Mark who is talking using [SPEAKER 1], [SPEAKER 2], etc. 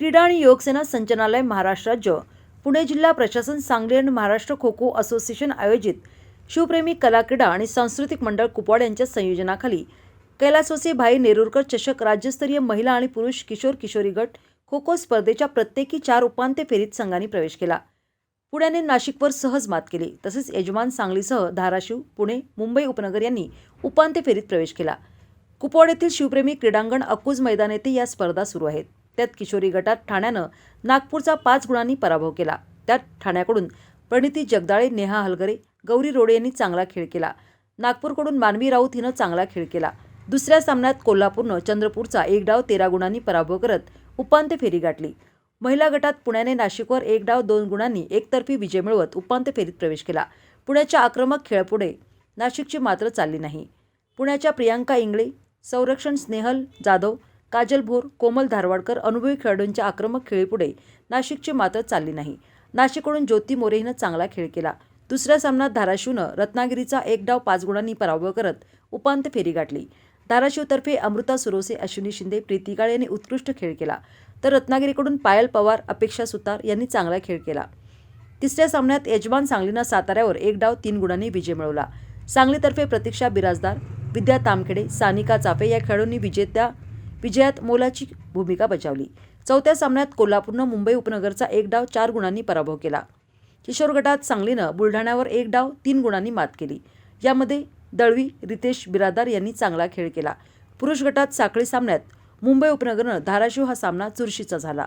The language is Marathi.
[SPEAKER 1] क्रीडा आणि योगसेना संचालनालय महाराष्ट्र राज्य. पुणे जिल्हा प्रशासन सांगली आणि महाराष्ट्र खो खो असोसिएशन आयोजित शिवप्रेमी कला क्रीडा आणि सांस्कृतिक मंडळ कुपवाड यांच्या संयोजनाखाली कैलासवासी भाई नेरुरकर चषक राज्यस्तरीय महिला आणि पुरुष किशोर किशोरी गट खो खो स्पर्धेच्या प्रत्येकी चार उपांत्य फेरीत संघांनी प्रवेश केला. पुण्याने नाशिकवर सहज मात केली. तसेच यजमान सांगलीसह धाराशिव पुणे मुंबई उपनगर यांनी उपांत्य फेरीत प्रवेश केला. कुपवाड येथील शिवप्रेमी क्रीडांगण अकुज मैदान येथे या स्पर्धा सुरू आहेत. त्यात किशोरी गटात ठाण्यानं नागपूरचा पाच गुणांनी पराभव केला. त्यात ठाण्याकडून प्रणिती जगदाळे नेहा हलगरे गौरी रोडे यांनी चांगला खेळ केला. नागपूरकडून मानवी राऊत हिनं चांगला खेळ केला. दुसऱ्या सामन्यात कोल्हापूरनं चंद्रपूरचा एक डाव तेरा गुणांनी पराभव करत उपांत्य फेरी गाठली. महिला गटात पुण्याने नाशिकवर एक डाव दोन गुणांनी एकतर्फी विजय मिळवत उपांत्य फेरीत प्रवेश केला. पुण्याच्या आक्रमक खेळपुढे नाशिकची मात्र चालली नाही. पुण्याच्या प्रियांका इंगळे संरक्षण स्नेहल जाधव काजल भोर कोमल धारवाडकर अनुभवी खेळाडूंच्या आक्रमक खेळीपुढे नाशिकची मात्र चालली नाही. नाशिककडून ज्योती मोरे हिनं चांगला खेळ केला. दुसऱ्या सामन्यात धाराशिवनं रत्नागिरीचा एक डाव पाच गुणांनी पराभव करत उपांत्य फेरी गाठली. धाराशिवतर्फे अमृता सुरोसे अश्विनी शिंदे प्रीती काळे यांनी उत्कृष्ट खेळ केला. तर रत्नागिरीकडून पायल पवार अपेक्षा सुतार यांनी चांगला खेळ केला. तिसऱ्या सामन्यात यजमान सांगलीनं साताऱ्यावर एक डाव तीन गुणांनी विजय मिळवला. सांगलीतर्फे प्रतीक्षा बिराजदार विद्या तामखेडे सानिका चाफे या खेळाडूंनी विजेत्या विजयात मोलाची भूमिका बजावली. चौथ्या सामन्यात कोल्हापूरनं मुंबई उपनगरचा एक डाव चार गुणांनी पराभव केला. किशोर गटात सांगलीनं बुलढाण्यावर एक डाव तीन गुणांनी मात केली. यामध्ये दळवी रितेश बिरादार यांनी चांगला खेळ केला. पुरुष गटात साखळी सामन्यात मुंबई उपनगरनं धाराशिव हा सामना चुरशीचा झाला.